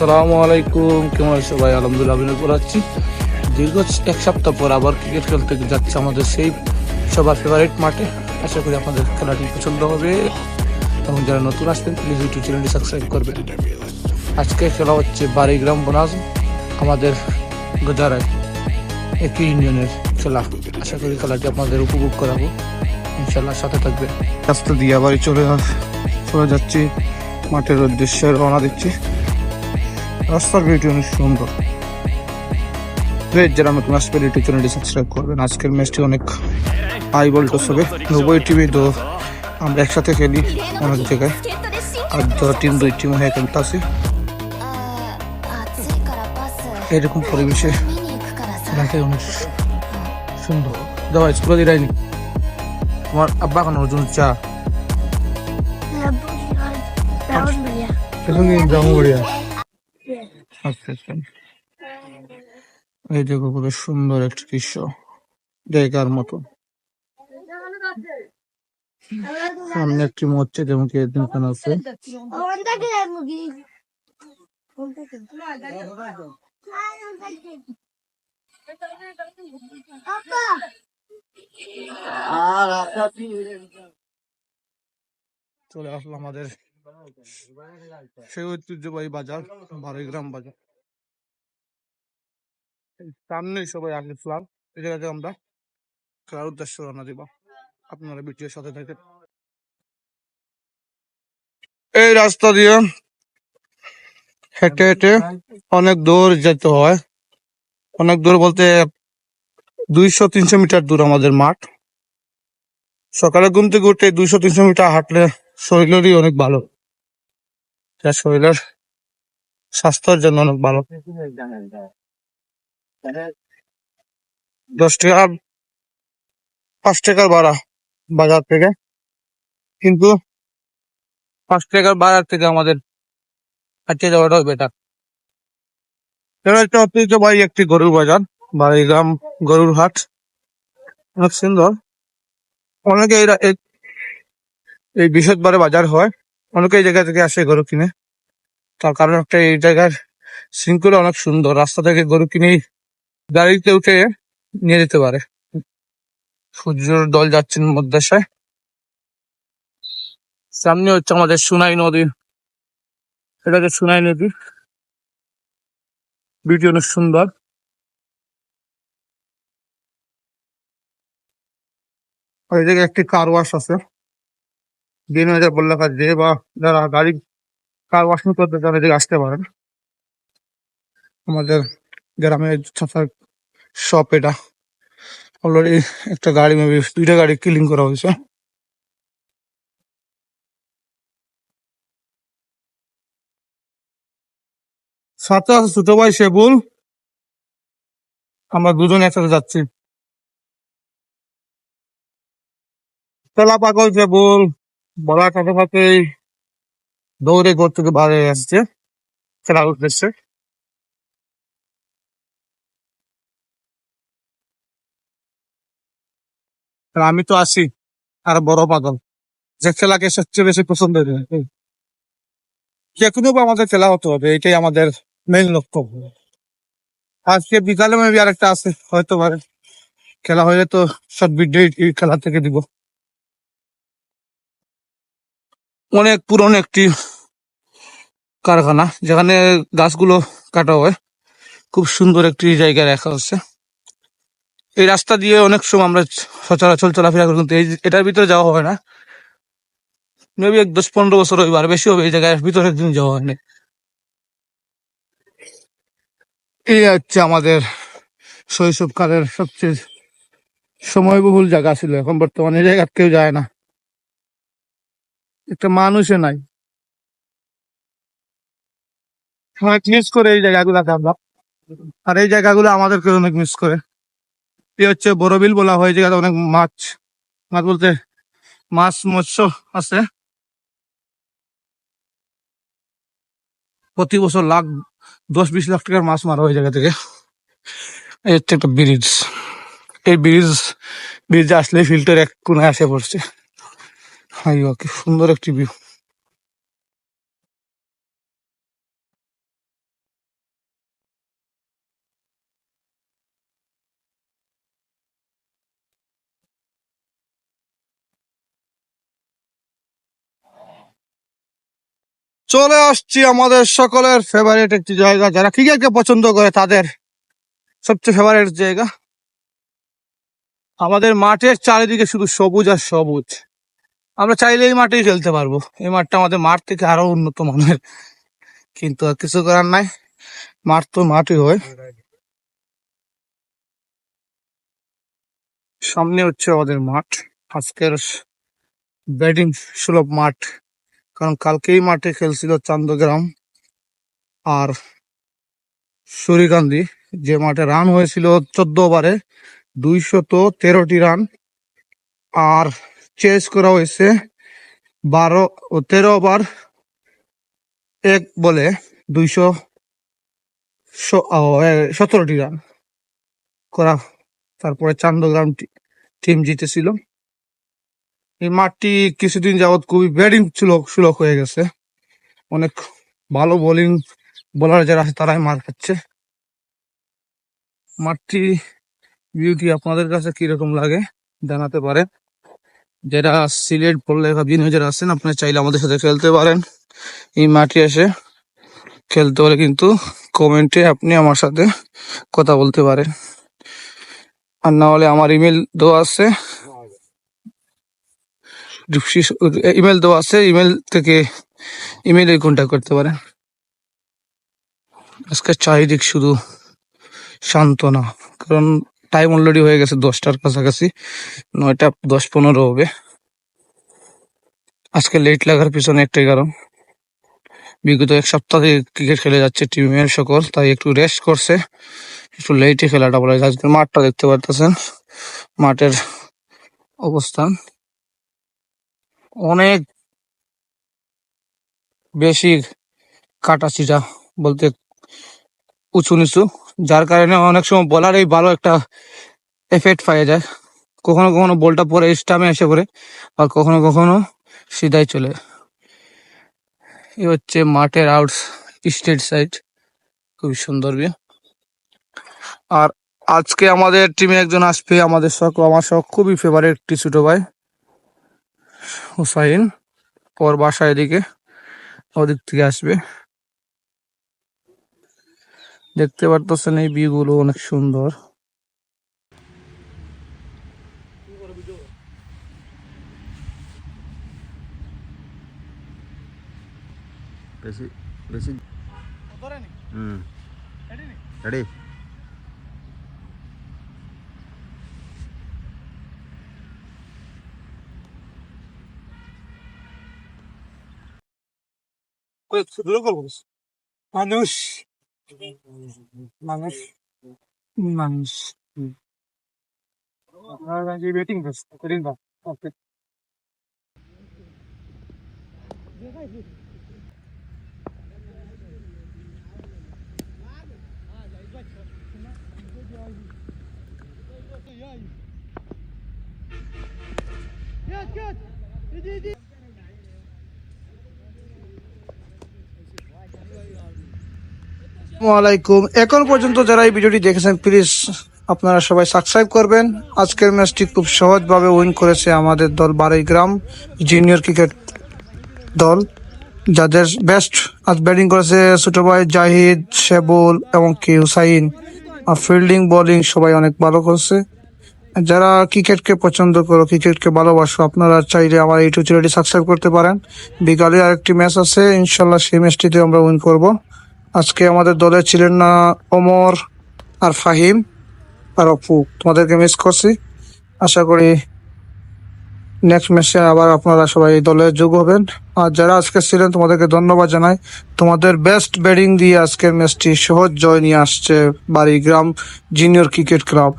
আসসালামু আলাইকুম। কেমন ভাই আলহামদুলিল্লাহ অভিনয় করাচ্ছি দীর্ঘ এক সপ্তাহ পর আবার ক্রিকেট খেলতে যাচ্ছে আমাদের সেই সবার ফেভারিট মাঠে। আশা করি আপনাদের খেলাটি পছন্দ হবে। এবং যারা নতুন আসবেন প্লিজ ইউটিউব চ্যানেলটি সাবস্ক্রাইব করবেন। আজকে খেলা হচ্ছে বারিগ্রাম বনাজ, আমাদের গজারায় একই ইউনিয়নের খেলা। আশা করি খেলাটি আপনাদের উপভোগ করাবো। ইনশাল্লাহ সাথে থাকবে রাস্তা দিয়ে আবার চলে চলে যাচ্ছি। মাঠের উদ্দেশ্যে রওনা দিচ্ছি। রাস্তাগুলিটি অনেক সুন্দর। যারা নতুন আসবে ইউটিউব চ্যানেলটি সাবস্ক্রাইব করবেন। আজকের ম্যাচটি অনেক হাই ভোল্টেজ হবে। উভয় টিমে তো আমরা একসাথে খেলি অনেক জায়গায়। আর ধর টিম দুই টিম হয়ে একান্ত আছে এরকম পরিবেশে খেলাটাই অনেক সুন্দর। দাদা স্কুলে দিলাইনি তোমার আব্বা কেন অর্জুন চা। হ্যাঁ, আচ্ছা। রাহুল বড়িয়া আচ্ছা আচ্ছা। এই দেখো কত সুন্দর একটা দৃশ্য। জায়গার মতো। সামনে একটি মসজিদ এবং কি দোকান আছে? চলে আসলো আমাদের সেই ঐতিহ্যবাহী বাজার বাজার। সবাই আসলাম এই জায়গাতে আমরা খেলার উদ্দেশ্য দিব। আপনারা সাথে থাকেন। এই রাস্তা দিয়ে হেঁটে হেঁটে অনেক দূর যেতে হয়। অনেক দূর বলতে দুইশো, তিনশো মিটার দূর আমাদের মাঠ। সকালে ঘুম থেকে উঠে দুইশো, তিনশো মিটার হাঁটলে শরীরেরই অনেক ভালো। যা শরীরের স্বাস্থ্যের জন্য অনেক ভালো। দশ টাকা, পাঁচ টাকার ভাড়া বাজার থেকে। কিন্তু পাঁচ টাকার বাজার থেকে আমাদের হাঁটতে যাওয়াটাও বেটার এটা একটা ঐতিহ্যবাহী একটি গরুর বাজার, বাড়িগ্রাম গরুর হাট। অনেক সুন্দর। অনেকে এরা এই- বৃহস্পতিবারে বাজার হয়। অনেকে এই জায়গা থেকে আসে গরু কিনে। তার কারণ একটা এই জায়গার শৃঙ্খলা অনেক সুন্দর। রাস্তা থেকে গরু কিনে গাড়িতে উঠে নিয়ে যেতে পারে। সূর্যের দল যাচ্ছেন মধ্যশায় সামনে হচ্ছে আমাদের সুনাই নদী। এটা হচ্ছে সুনাই নদী। ভিডিও অনেক সুন্দর। এই জায়গায় একটি কার ওয়াশ আছে। হাজার বললে কাজ যে বা যারা গাড়ি কার ওয়াশিং করতে তারা এদিকে আসতে পারেন। আমাদের ছাতার শপ এটা। অলরেডি একটা গাড়ি মেবি দুইটা গাড়ি ক্লিন করা হয়েছে। সাথে আছে ছোট ভাই সেবুল আমরা দুজন একসাথে যাচ্ছি। তেলা পাগল সেবুল বলার সাথে সাথেই দৌড়ে ঘর থেকে বাইরে আসছে খেলার উদ্দেশ্যে আমি তো আছি, আর বড় পাগল। যে খেলাকে সবচেয়ে বেশি পছন্দ যে কোনো আমাদের খেলা হতে হবে, এটাই আমাদের মেইন লক্ষ্য। আজকে বিকালে মেবি আরেকটা আছে, হয়তো খেলা হলে তো শর্ট ভিডিও খেলা থেকে দিব। অনেক পুরনো একটি কারখানা, যেখানে গাছগুলো কাটা হয়। খুব সুন্দর একটি জায়গা রাখা হচ্ছে এই রাস্তা দিয়ে অনেক সময় আমরা সচরাচর চলাফেরা করি, কিন্তু এই এটার ভিতরে যাওয়া হয় না। মেবি এক দশ পনেরো বছর হইবে, আর বেশি হবে এই জায়গায় ভিতরে দিন যাওয়া হয়নি। এই হচ্ছে আমাদের শৈশবকালের সবচেয়ে সময়বহুল জায়গা ছিল। এখন বর্তমানে এই জায়গা কেউ যায় না। একটা মানুষে নাই। মিস করে এই জায়গাগুলোকে আমরা। আর এই জায়গাগুলো আমাদেরকে অনেক মিস করে। এই হচ্ছে বড়বিল বলা হয় জায়গাতে অনেক মাছ। মাছ বলতে মাছ, মৎস্য আছে। প্রতি বছর লাখ, দশ বিশ লাখ টাকার মাছ মারা হয় জায়গা থেকে। এই হচ্ছে একটা ব্রিজ। এই ব্রিজ ব্রিজ আসলে ফিল্টার এক কোনায় আসে পড়ছে। হাই কি সুন্দর একটি ভিউ। চলে আসছি আমাদের সকলের ফেভারিট একটি জায়গা। যারা ক্রিকেটকে পছন্দ করে, তাদের সবচেয়ে ফেভারিট জায়গা। আমাদের মাঠের চারিদিকে শুধু সবুজ আর সবুজ। আমরা চাইলে এই মাঠেই খেলতে পারব। এই মাঠটা আমাদের মাঠ থেকে আরও উন্নত মানের। কিন্তু আর কিছু করার নাই। মাঠ তো মাঠই হয়। সামনে হচ্ছে আমাদের মাঠ। আজকের ব্যাটিং সুলভ মাঠ। কারণ কালকেই মাঠে খেলছিল চান্দগ্রাম আর সুরিকান্দি যে মাঠে রান হয়েছিল চোদ্দ ওভারে দুইশত তেরোটি রান। আর চেস করা হয়েছে। বারো ও তেরো ওভার এক বলে দুইশো সতেরোটি রান করা। তারপরে চান্দগ্রাম টিম জিতেছিল। এই মাঠটি কিছুদিন যাবৎ খুবই ব্যাটিং সুলভ সুলভ হয়ে গেছে। অনেক ভালো বোলিং বোলার যারা আছে, তারাই মার খাচ্ছে। মাঠটি বিউটি আপনাদের কাছে কীরকম লাগে, জানাতে পারেন। যারা সিলেট পড়লেখা বিনয় যারা আছেন, আপনারা চাইলে আমাদের সাথে খেলতে পারেন। এই মাঠে এসে খেলতে হলে কিন্তু কমেন্টে আপনি আমার সাথে কথা বলতে পারেন। আর না হলে আমার ইমেল দেওয়া আছে। ইমেল দেওয়া আছে ইমেল থেকে ইমেলে কন্ট্যাক্ট করতে পারেন। আজকে চারিদিক শুধু শান্ত না কারণ টাইম অলরেডি হয়ে গেছে দশটার কাছাকাছি, নয়টা দশ পনেরো হবে। আজকে লেট লাগার পিছনে একটাই কারণ। বিগত এক সপ্তাহ থেকে ক্রিকেট খেলে যাচ্ছে টিমের সকল, তাই একটু রেস্ট করছে, একটু লেটে খেলাটা বলা যায়। আজকে মাঠটা দেখতে পারতেছেন, মাঠের অবস্থান। অনেক বেশি কাটা ছিটা বলতে উঁচু নিচু যার কারণে অনেক সময় বলারই ভালো একটা এফেক্ট পাওয়া যায়। কখনো কখনো বলটা পরে স্টামে এসে পড়ে আর কখনো কখনো সিধাই চলে। এ হচ্ছে মাঠের আউট স্টেট সাইড খুবই সুন্দর view। আর আজকে আমাদের টিমে একজন আসবে, আমাদের শখ, আমার শখ খুবই ফেভারিট একটি ছোট ভাই, হুসাইন। ওর বাসা এদিকে, ওদিক থেকে আসবে। দেখতে পারতেছেন এই ভিউ গুলো অনেক সুন্দর। বেশি বেশি। হুম। রেডি মানুষ। মানুষ মানুষ ব্যাটিং ওকে আসসালামাইকুম এখন পর্যন্ত যারা এই ভিডিওটি দেখেছেন প্লিজ আপনারা সবাই সাবস্ক্রাইব করবেন। আজকের ম্যাচটি খুব সহজভাবে উইন করেছে আমাদের দল বারৈগ্রাম জুনিয়র ক্রিকেট দল, যাদের বেস্ট আজ ব্যাটিং করেছে ছোট ভাই জাহিদ, শেবুল এবং কি হুসাইন। আর ফিল্ডিং বোলিং সবাই অনেক ভালো করছে। যারা ক্রিকেটকে পছন্দ করো ক্রিকেটকে ভালোবাসো, আপনারা চাইলে আমার ইউটিউব চ্যানেলটি সাবস্ক্রাইব করতে পারেন। বিকালে আরেকটি ম্যাচ আছে ইনশাল্লাহ সেই ম্যাচটিতে আমরা উইন করব। আজকে আমাদের দলে ছিলেন না ওমর আর ফাহিম আর অপু। তোমাদেরকে মিস করছি। আশা করি নেক্সট ম্যাচে আবার আপনারা সবাই দলে যোগ হবেন। আর যারা আজকে ছিলেন, তোমাদেরকে ধন্যবাদ জানাই। তোমাদের বেস্ট ব্যাটিং দিয়ে আজকের ম্যাচটি সহজ জয় নিয়ে আসছে বাড়িগ্রাম জুনিয়র ক্রিকেট ক্লাব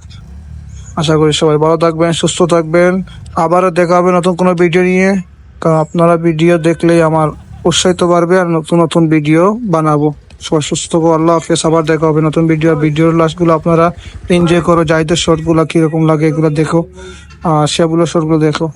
আশা করি সবাই ভালো থাকবেন, সুস্থ থাকবেন। আবারও দেখা হবে নতুন কোনো ভিডিও নিয়ে। কারণ আপনারা ভিডিও দেখলেই আমার উৎসাহিত বাড়বে আর নতুন নতুন ভিডিও বানাবো। সবাই সুস্থ থাকো, আল্লাহ হাফেজ। আবার দেখা হবে নতুন ভিডিও ভিডিওর লাস্টগুলো আপনারা এনজয় করো, জাহিদের শর্টগুলো কীরকম লাগে এগুলো দেখো, আর সেগুলো শর্টগুলো দেখো।